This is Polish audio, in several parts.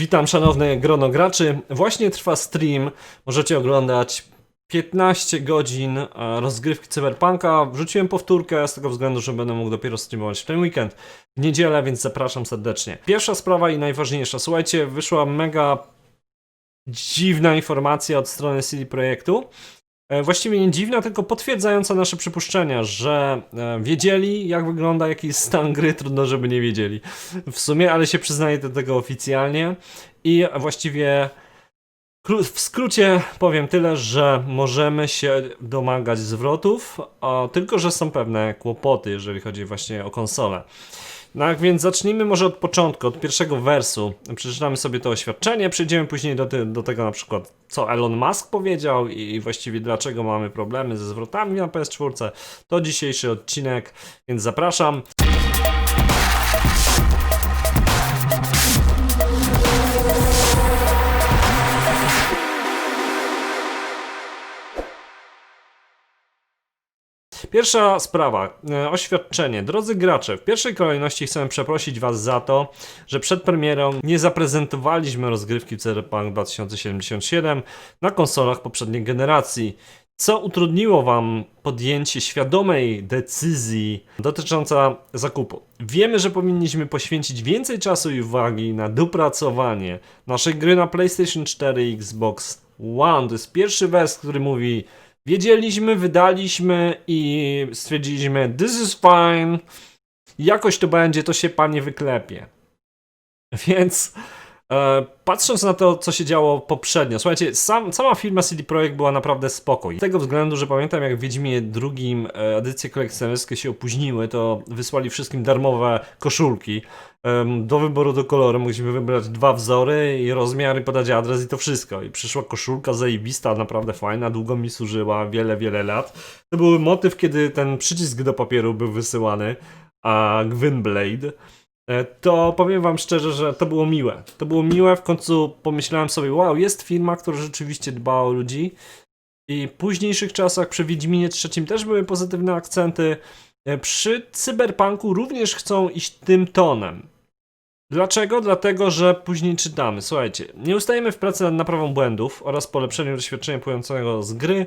Witam szanowne grono graczy. Właśnie trwa stream. Możecie oglądać 15 godzin e, rozgrywki Cyberpunka. Wrzuciłem powtórkę z tego względu, że będę mógł dopiero streamować w ten weekend, w niedzielę, więc zapraszam serdecznie. Pierwsza sprawa i najważniejsza. Słuchajcie, wyszła mega dziwna informacja od strony CD Projektu. E, Właściwie nie dziwna, tylko potwierdzająca nasze przypuszczenia, że e, wiedzieli, jak wygląda, jaki jest stan gry, trudno, żeby nie wiedzieli w sumie, ale się przyznaję do tego oficjalnie. I właściwie w skrócie powiem tyle, że możemy się domagać zwrotów, a tylko że są pewne kłopoty, jeżeli chodzi właśnie o konsolę. No więc zacznijmy może od początku, od pierwszego wersu. Przeczytamy sobie to oświadczenie, przejdziemy później do, ty- do tego na przykład, co Elon Musk powiedział i właściwie dlaczego mamy problemy ze zwrotami na PS4. To dzisiejszy odcinek, więc zapraszam. Pierwsza sprawa, e, oświadczenie. Drodzy gracze, w pierwszej kolejności chcę przeprosić Was za to, że przed premierą nie zaprezentowaliśmy rozgrywki Cyberpunk 2077 na konsolach poprzedniej generacji, co utrudniło Wam podjęcie świadomej decyzji dotycząca zakupu. Wiemy, że powinniśmy poświęcić więcej czasu i uwagi na dopracowanie naszej gry na PlayStation 4 i Xbox One. To jest pierwszy wers, który mówi Wiedzieliśmy, wydaliśmy i stwierdziliśmy, this is fine. Jakoś to będzie, to się panie wyklepie. Więc patrząc na to, co się działo poprzednio, słuchajcie, sam, sama firma CD Projekt była naprawdę spokojna. Z tego względu, że pamiętam jak w Wiedźmie drugim e, edycje kolekcjonerskie się opóźniły, to wysłali wszystkim darmowe koszulki. Do wyboru do koloru mogliśmy wybrać dwa wzory i rozmiary, podać adres i to wszystko. I przyszła koszulka zajebista, naprawdę fajna, długo mi służyła, wiele, wiele lat. To był motyw, kiedy ten przycisk do papieru był wysyłany, a Gwynblade. E, To powiem wam szczerze, że to było miłe. To było miłe, w końcu pomyślałem sobie, wow, jest firma, która rzeczywiście dba o ludzi. I w późniejszych czasach przy Wiedźminie trzecim też były pozytywne akcenty. E, Przy Cyberpunku również chcą iść tym tonem. Dlaczego? Dlatego, że później czytamy. Słuchajcie, nie ustajemy w pracy nad naprawą błędów oraz polepszeniem doświadczenia płynącego z gry.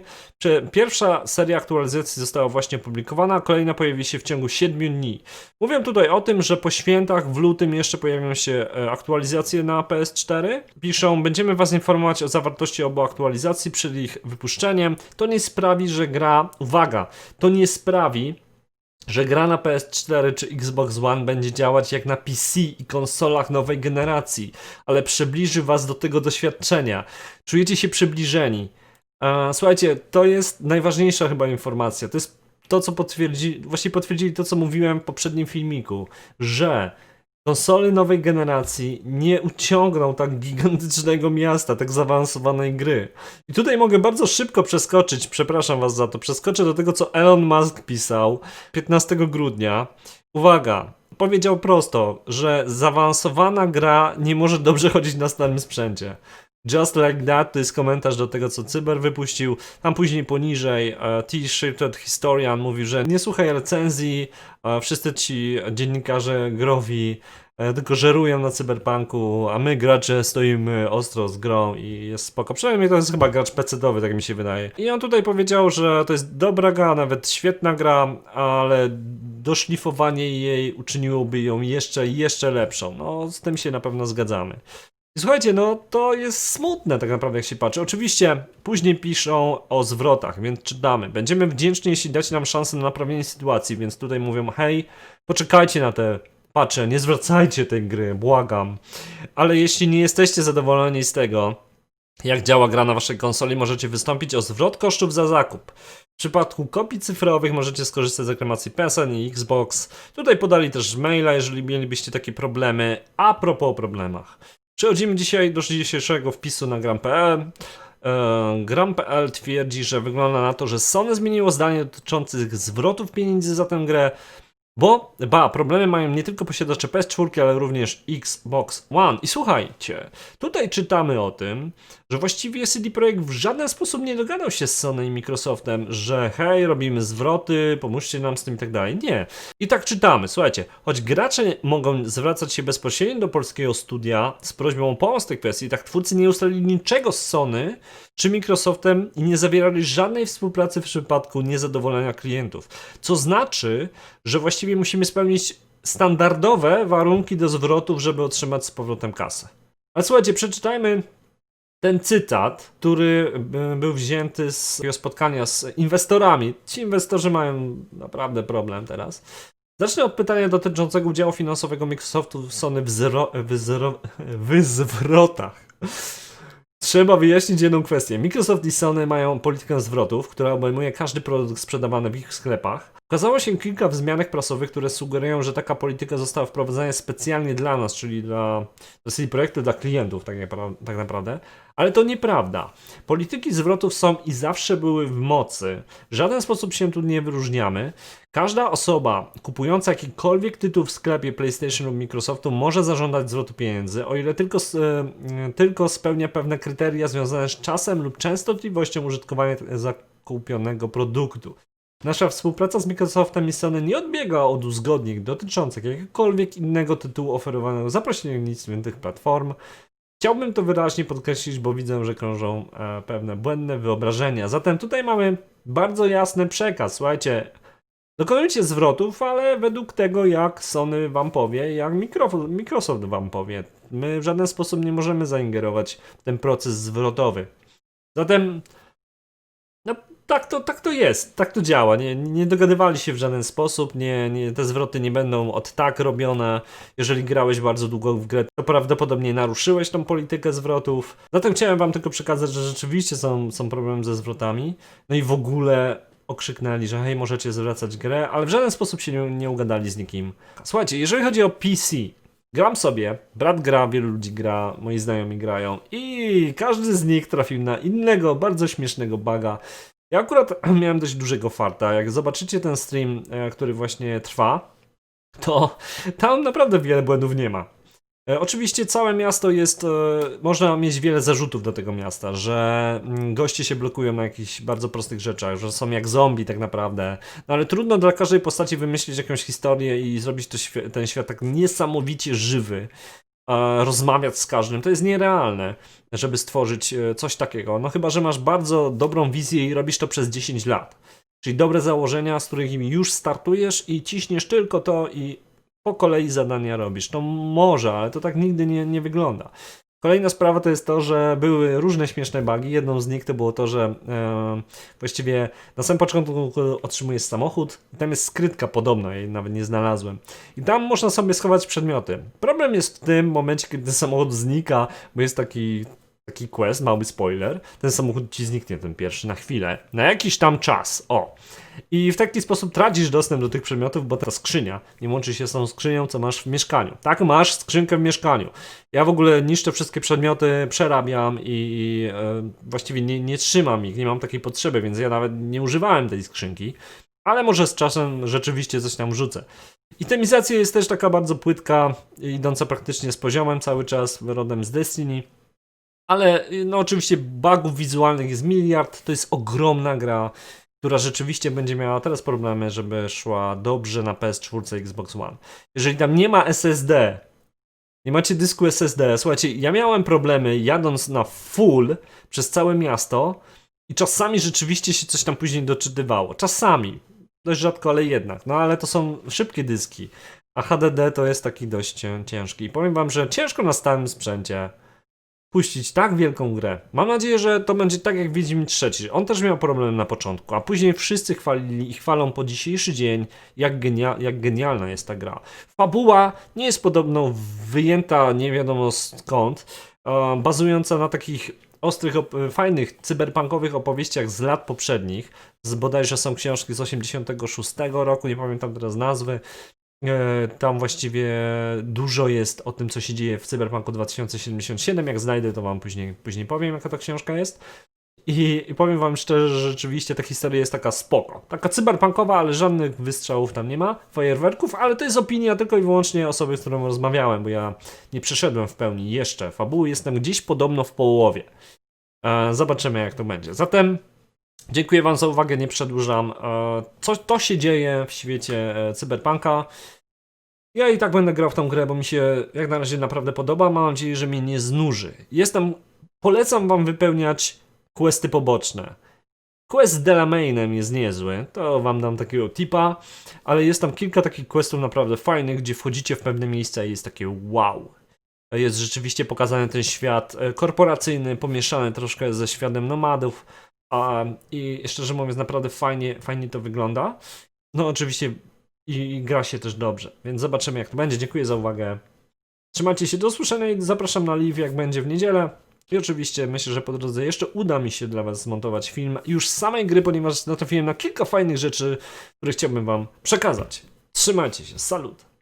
Pierwsza seria aktualizacji została właśnie opublikowana, a kolejna pojawi się w ciągu 7 dni. Mówię tutaj o tym, że po świętach w lutym jeszcze pojawią się e, aktualizacje na PS4. Piszą, będziemy Was informować o zawartości obu aktualizacji przed ich wypuszczeniem. To nie sprawi, że gra, uwaga, to nie sprawi, że gra na PS4 czy Xbox One będzie działać jak na PC i konsolach nowej generacji, ale przybliży Was do tego doświadczenia. Czujecie się przybliżeni. Słuchajcie, to jest najważniejsza chyba informacja. To jest to, co potwierdzi, właśnie potwierdzili to, co mówiłem w poprzednim filmiku, że konsole nowej generacji nie uciągną tak gigantycznego miasta, tak zaawansowanej gry. I tutaj mogę bardzo szybko przeskoczyć, przepraszam was za to, przeskoczę do tego, co Elon Musk pisał 15 grudnia. Uwaga, powiedział prosto, że zaawansowana gra nie może dobrze chodzić na starym sprzęcie. Just like that to jest komentarz do tego, co Cyber wypuścił. Tam później poniżej e, T-Shirted Historian mówi, że nie słuchaj recenzji, wszyscy ci dziennikarze growi e, tylko żerują na cyberpunku, a my gracze stoimy ostro z grą i jest spoko. Przynajmniej to jest chyba gracz PC-owy, tak mi się wydaje. I on tutaj powiedział, że to jest dobra gra, nawet świetna gra, ale doszlifowanie jej uczyniłoby ją jeszcze, jeszcze lepszą. No, z tym się na pewno zgadzamy. Słuchajcie, no to jest smutne tak naprawdę jak się patrzy. Oczywiście później piszą o zwrotach, więc czytamy. Będziemy wdzięczni, jeśli dacie nam szansę na naprawienie sytuacji, więc tutaj mówią, hej, poczekajcie na te patrzę, nie zwracajcie tej gry, błagam. Ale jeśli nie jesteście zadowoleni z tego, jak działa gra na waszej konsoli, możecie wystąpić o zwrot kosztów za zakup. W przypadku kopii cyfrowych możecie skorzystać z reklamacji PSN i Xbox. Tutaj podali też maila, jeżeli mielibyście takie problemy. A propos o problemach. Przechodzimy dzisiaj do dzisiejszego wpisu na gram.pl. E, Gram.pl twierdzi, że wygląda na to, że Sony zmieniło zdanie dotyczących zwrotów pieniędzy za tę grę. Bo, ba, problemy mają nie tylko posiadacze PS4, ale również Xbox One. I słuchajcie, tutaj czytamy o tym, że właściwie CD Projekt w żaden sposób nie dogadał się z Sony i Microsoftem, że hej, robimy zwroty, pomóżcie nam z tym i tak dalej. Nie. I tak czytamy, słuchajcie, choć gracze mogą zwracać się bezpośrednio do polskiego studia z prośbą o pomoc w tej kwestii, tak twórcy nie ustalili niczego z Sony czy Microsoftem i nie zawierali żadnej współpracy w przypadku niezadowolenia klientów. Co znaczy, że właściwie musimy spełnić standardowe warunki do zwrotów, żeby otrzymać z powrotem kasę. Ale słuchajcie, przeczytajmy ten cytat, który y, był wzięty z takiego spotkania z inwestorami. Ci inwestorzy mają naprawdę problem teraz. Zacznę od pytania dotyczącego udziału finansowego Microsoftu w Sony w, zro, w, zro, w zwrotach. Trzeba wyjaśnić jedną kwestię. Microsoft i Sony mają politykę zwrotów, która obejmuje każdy produkt sprzedawany w ich sklepach. Okazało się kilka wzmianek prasowych, które sugerują, że taka polityka została wprowadzona specjalnie dla nas, czyli dla, dla Projektu, dla klientów tak, tak naprawdę. Ale to nieprawda. Polityki zwrotów są i zawsze były w mocy. W żaden sposób się tu nie wyróżniamy. Każda osoba kupująca jakikolwiek tytuł w sklepie PlayStation lub Microsoftu może zażądać zwrotu pieniędzy, o ile tylko, e, tylko spełnia pewne kryteria związane z czasem lub częstotliwością użytkowania zakupionego produktu. Nasza współpraca z Microsoftem i Sony nie odbiega od uzgodnień dotyczących jakiegokolwiek innego tytułu oferowanego za pośrednictwem tych platform. Chciałbym to wyraźnie podkreślić, bo widzę, że krążą e, pewne błędne wyobrażenia. Zatem tutaj mamy bardzo jasny przekaz. Słuchajcie, dokonujcie zwrotów, ale według tego, jak Sony wam powie, jak Micro- Microsoft wam powie. My w żaden sposób nie możemy zaingerować w ten proces zwrotowy. Zatem tak to, tak to jest, tak to działa. Nie, nie dogadywali się w żaden sposób, nie, nie, te zwroty nie będą od tak robione. Jeżeli grałeś bardzo długo w grę, to prawdopodobnie naruszyłeś tą politykę zwrotów. Zatem chciałem wam tylko przekazać, że rzeczywiście są, są problemy ze zwrotami. No i w ogóle okrzyknęli, że hej, możecie zwracać grę, ale w żaden sposób się nie, nie ugadali z nikim. Słuchajcie, jeżeli chodzi o PC, Gram sobie, brat gra, wielu ludzi gra, moi znajomi grają i każdy z nich trafił na innego, bardzo śmiesznego buga. Ja akurat miałem dość dużego farta. Jak zobaczycie ten stream, e, który właśnie trwa, to tam naprawdę wiele błędów nie ma. E, Oczywiście całe miasto jest, e, można mieć wiele zarzutów do tego miasta, że mm, goście się blokują na jakichś bardzo prostych rzeczach, że są jak zombie tak naprawdę. No ale trudno dla każdej postaci wymyślić jakąś historię i zrobić to, ten świat tak niesamowicie żywy, rozmawiać z każdym. To jest nierealne, żeby stworzyć e, coś takiego. No chyba, że masz bardzo dobrą wizję i robisz to przez 10 lat. Czyli dobre założenia, z którymi już startujesz i ciśniesz tylko to i po kolei zadania robisz. To może, ale to tak nigdy nie, nie wygląda. Kolejna sprawa to jest to, że były różne śmieszne bugi. Jedną z nich to było to, że e, właściwie na samym początku otrzymujesz samochód i tam jest skrytka podobna, jej nawet nie znalazłem. I tam można sobie schować przedmioty. Problem jest w tym momencie, kiedy samochód znika, bo jest taki, taki quest, mały spoiler. Ten samochód ci zniknie, ten pierwszy, na chwilę. Na jakiś tam czas. O. I w taki sposób tracisz dostęp do tych przedmiotów, bo ta skrzynia nie łączy się z tą skrzynią, co masz w mieszkaniu. Tak, masz skrzynkę w mieszkaniu. Ja w ogóle niszczę wszystkie przedmioty, przerabiam i, i e, właściwie nie, nie trzymam ich, nie mam takiej potrzeby, więc ja nawet nie używałem tej skrzynki. Ale może z czasem rzeczywiście coś tam wrzucę. Itemizacja jest też taka bardzo płytka, idąca praktycznie z poziomem cały czas, rodem z Destiny. Ale no oczywiście bugów wizualnych jest miliard, to jest ogromna gra, która rzeczywiście będzie miała teraz problemy, żeby szła dobrze na PS4 i Xbox One. Jeżeli tam nie ma SSD, nie macie dysku SSD, słuchajcie, ja miałem problemy jadąc na full przez całe miasto i czasami rzeczywiście się coś tam później doczytywało. Czasami. Dość rzadko, ale jednak. No ale to są szybkie dyski. A HDD to jest taki dość ciężki. I powiem wam, że ciężko na stałym sprzęcie puścić tak wielką grę. Mam nadzieję, że to będzie tak jak Wiedźmin trzeci. On też miał problem na początku, a później wszyscy chwalili i chwalą po dzisiejszy dzień, jak, genia jak genialna jest ta gra. Fabuła nie jest podobno wyjęta nie wiadomo skąd, e, bazująca na takich ostrych, fajnych cyberpunkowych opowieściach z lat poprzednich. Z bodajże są książki z 86 roku, nie pamiętam teraz nazwy. E, Tam właściwie dużo jest o tym, co się dzieje w Cyberpunku 2077. Jak znajdę, to wam później, później powiem, jaka to książka jest. I, I powiem wam szczerze, że rzeczywiście ta historia jest taka spoko. Taka cyberpunkowa, ale żadnych wystrzałów tam nie ma, fajerwerków, ale to jest opinia tylko i wyłącznie osoby, z którą rozmawiałem, bo ja nie przeszedłem w pełni jeszcze fabuły, jestem gdzieś podobno w połowie. E, zobaczymy jak to będzie. Zatem dziękuję wam za uwagę, nie przedłużam. E, co to się dzieje w świecie e, cyberpunka? Ja i tak będę grał w tą grę, bo mi się jak na razie naprawdę podoba. Mam nadzieję, że mnie nie znuży. Jestem, polecam wam wypełniać questy poboczne. Quest Delamainem jest niezły, to wam dam takiego tipa, ale jest tam kilka takich questów naprawdę fajnych, gdzie wchodzicie w pewne miejsca i jest takie wow. Jest rzeczywiście pokazany ten świat e, korporacyjny, pomieszany troszkę ze światem nomadów i szczerze mówiąc naprawdę fajnie, fajnie to wygląda. No oczywiście i, i gra się też dobrze, więc zobaczymy jak to będzie. Dziękuję za uwagę. Trzymajcie się, do usłyszenia i zapraszam na live jak będzie w niedzielę. I oczywiście myślę, że po drodze jeszcze uda mi się dla Was zmontować film już z samej gry, ponieważ natrafiłem na kilka fajnych rzeczy, które chciałbym Wam przekazać. Trzymajcie się, salut!